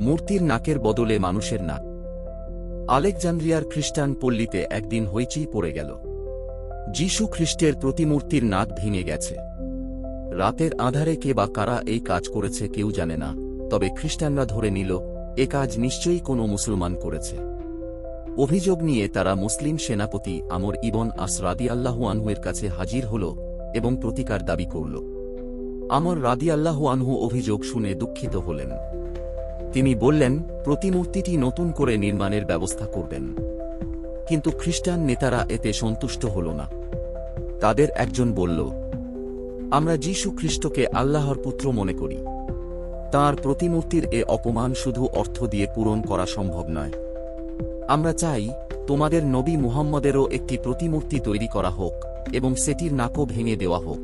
মূর্তির নাকের বদলে মানুষের নাক। আলেকজান্দ্রিয়ার খ্রিস্টান পল্লীতে একদিন হইচই পড়ে গেল। যীশু খ্রিস্টের প্রতিমূর্তির নাক ভেঙে গেছে। রাতের আধারে কে বা কারা এই কাজ করেছে কেউ জানে না, তবে খ্রিস্টানরা ধরে নিল, এ কাজ নিশ্চয়ই কোনো মুসলমান করেছে। অভিযোগ নিয়ে তারা মুসলিম সেনাপতি আমর ইবন আসরাদি আল্লাহু আনহুয়ের কাছে হাজির হল এবং প্রতিকার দাবি করল। আমর রাদি আল্লাহু আনহু অভিযোগ শুনে দুঃখিত হলেন। তিনি বললেন, প্রতিমূর্তিটি নতুন করে নির্মাণের ব্যবস্থা করবেন। কিন্তু খ্রিস্টান নেতারা এতে সন্তুষ্ট হল না। তাদের একজন বলল, আমরা যীশু খ্রিস্টকে আল্লাহর পুত্র মনে করি। তার প্রতিমূর্তির এ অপমান শুধু অর্থ দিয়ে পূরণ করা সম্ভব নয়। আমরা চাই তোমাদের নবী মুহাম্মদেরও একটি প্রতিমূর্তি তৈরি করা হোক এবং সেটির নাকও ভেঙে দেওয়া হোক।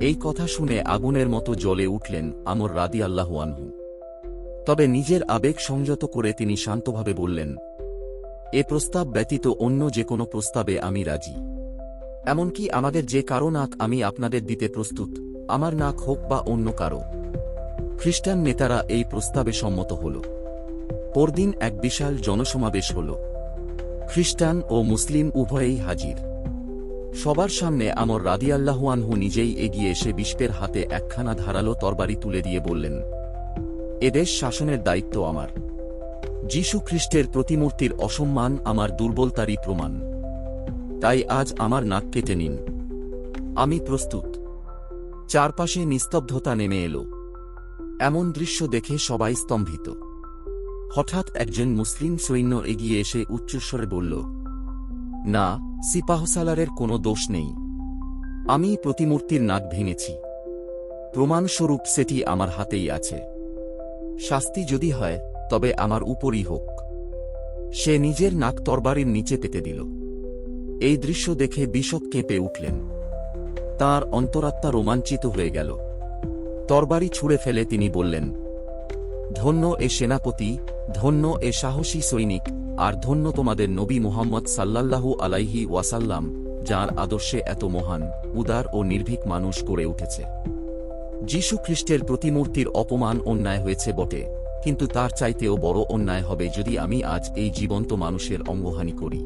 এই কথা শুনে আগুনের মতো জ্বলে উঠলেন আমর রাদি আল্লাহু আনহু। তবে নিজের আবেগ সংযত করে তিনি শান্তভাবে বললেন, এ প্রস্তাব ব্যতীত অন্য যে কোনো প্রস্তাবে আমি রাজি। এমনকি আমাদের যে কারও নাক আমি আপনাদের দিতে প্রস্তুত, আমার নাক হোক বা অন্য কারও। খ্রিস্টান নেতারা এই প্রস্তাবে সম্মত হল। পরদিন এক বিশাল জনসমাবেশ হল। খ্রিস্টান ও মুসলিম উভয়েই হাজির। সবার সামনে আমর রাদিয়াল্লাহুয়ানহু নিজেই এগিয়ে এসে বিশ্বের হাতে একখানা ধারালো তরবারি তুলে দিয়ে বললেন এদেশ শাসনের দায়িত্ব আমার। যীশু খ্রিস্টের প্রতিমূর্তির অসম্মান আমার দুর্বলতারই প্রমাণ। তাই আজ আমার নাক কেটে নিন। আমি প্রস্তুত। চারপাশে নিস্তব্ধতা নেমে এলো। এমন দৃশ্য দেখে সবাই স্তম্ভিত। হঠাৎ একজন মুসলিম সৈন্য এগিয়ে এসে উচ্চস্বরে বলল, না, সিপাহসালারের কোনো দোষ নেই। আমি প্রতিমূর্তির নাক ভেঙেছি। প্রমাণস্বরূপ সেটি আমার হাতেই আছে। শাস্তি যদি হয়, তবে আমার উপরই হোক। সে নিজের নাক তরবারির নিচে পেতে দিল। এই দৃশ্য দেখে বিশপ কেঁপে উঠলেন। তার অন্তরাত্মা রোমাঞ্চিত হয়ে গেল। তরবারি ছুঁড়ে ফেলে তিনি বললেন, ধন্য এ সেনাপতি, ধন্য এ সাহসী সৈনিক, আর ধন্য তোমাদের নবী মোহাম্মদ সাল্লাল্লাহু আলাইহি ওয়াসাল্লাম, যার আদর্শে এত মহান, উদার ও নির্ভীক মানুষ গড়ে উঠেছে। যীশু খ্রিস্টের প্রতিমূর্তির অপমান অন্যায় হয়েছে বটে, কিন্তু তার চাইতেও বড় অন্যায় হবে যদি আমি আজ এই জীবন্ত মানুষের অঙ্গহানি করি।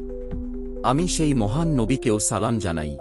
আমি সেই মহান নবীকেও সালাম জানাই।